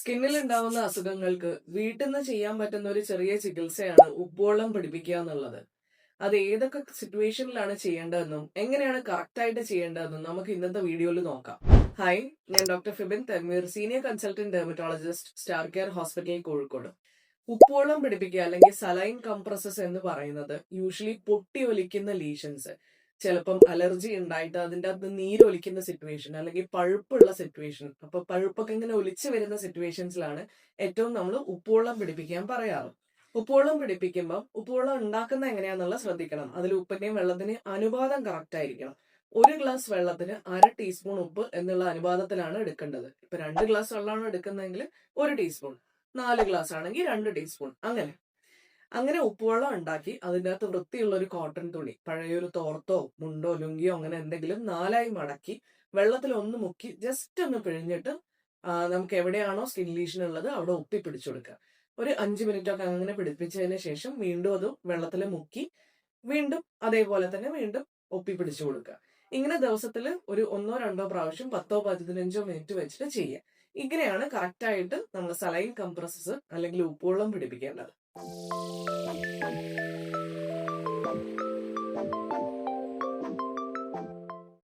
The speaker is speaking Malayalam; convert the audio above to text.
സ്കിന്നിൽ ഉണ്ടാവുന്ന അസുഖങ്ങൾക്ക് വീട്ടിൽ നിന്ന് ചെയ്യാൻ പറ്റുന്ന ഒരു ചെറിയ ചികിത്സയാണ് ഉപ്പുവെള്ളം പിടിപ്പിക്കുക എന്നുള്ളത്. അത് ഏതൊക്കെ സിറ്റുവേഷനിലാണ് ചെയ്യേണ്ടതെന്നും എങ്ങനെയാണ് കറക്റ്റായിട്ട് ചെയ്യേണ്ടതെന്നും നമുക്ക് ഇന്നത്തെ വീഡിയോയിൽ നോക്കാം. ഹായ് ഞാൻ doctor Fibin. തെർമീർ senior consultant dermatologist Star Care Hospital Kozhikode. ഉപ്പുവെള്ളം പിടിപ്പിക്കുക അല്ലെങ്കിൽ സലൈൻ കംപ്രസസ് എന്ന് പറയുന്നത് യൂഷ്വലി പൊട്ടി ഒലിക്കുന്ന ലീഷൻസ് ചിലപ്പം അലർജി ഉണ്ടായിട്ട് അതിന്റെ അകത്ത് നീരൊലിക്കുന്ന സിറ്റുവേഷൻ അല്ലെങ്കിൽ പഴുപ്പുള്ള സിറ്റുവേഷൻ അപ്പൊ പഴുപ്പൊക്കെ ഇങ്ങനെ ഒലിച്ചു വരുന്ന സിറ്റുവേഷൻസിലാണ് ഏറ്റവും നമ്മൾ ഉപ്പുവെള്ളം പിടിപ്പിക്കാൻ പറയാറ്. ഉപ്പുവെള്ളം പിടിപ്പിക്കുമ്പോൾ ഉപ്പുവെള്ളം ഉണ്ടാക്കുന്ന എങ്ങനെയാണെന്നുള്ള ശ്രദ്ധിക്കണം. അതിൽ ഉപ്പിന്റെയും വെള്ളത്തിന്റെയും അനുപാതം കറക്റ്റ് ആയിരിക്കണം. ഒരു ഗ്ലാസ് വെള്ളത്തിന് അര ടീസ്പൂൺ ഉപ്പ് എന്നുള്ള അനുപാതത്തിലാണ് എടുക്കേണ്ടത്. ഇപ്പൊ രണ്ട് ഗ്ലാസ് വെള്ളമാണ് എടുക്കുന്നതെങ്കിൽ ഒരു ടീസ്പൂൺ നാല് ഗ്ലാസ് ആണെങ്കിൽ രണ്ട് ടീസ്പൂൺ അങ്ങനെ. അങ്ങനെ ഉപ്പുവെള്ളം ഉണ്ടാക്കി അതിന്റെ അകത്ത് വൃത്തിയുള്ള ഒരു കോട്ടൺ തുണി പഴയൊരു തോർത്തോ മുണ്ടോ ലുങ്കിയോ അങ്ങനെ എന്തെങ്കിലും നാലായി മടക്കി വെള്ളത്തിൽ ഒന്ന് മുക്കി ജസ്റ്റ് ഒന്ന് പിഴിഞ്ഞിട്ട് നമുക്ക് എവിടെയാണോ സ്കിൻ ലീഷൻ ഉള്ളത് അവിടെ ഒപ്പി പിടിച്ചു കൊടുക്കുക. ഒരു അഞ്ച് മിനിറ്റ് ഒക്കെ അങ്ങനെ പിടിപ്പിച്ചതിന് ശേഷം വീണ്ടും അത് വെള്ളത്തിൽ മുക്കി വീണ്ടും അതേപോലെ തന്നെ വീണ്ടും ഒപ്പി പിടിച്ചു കൊടുക്കുക. ഇങ്ങനെ ദിവസത്തിൽ ഒരു ഒന്നോ രണ്ടോ പ്രാവശ്യം പത്തോ പതിനഞ്ചോ മിനിറ്റ് വെച്ചിട്ട് ചെയ്യുക. ഇങ്ങനെയാണ് കറക്റ്റായിട്ട് നമ്മൾ സലൈൻ കംപ്രസസ് അല്ലെങ്കിൽ ഉപ്പുവെള്ളം പിടിപ്പിക്കേണ്ടത്. Thank you.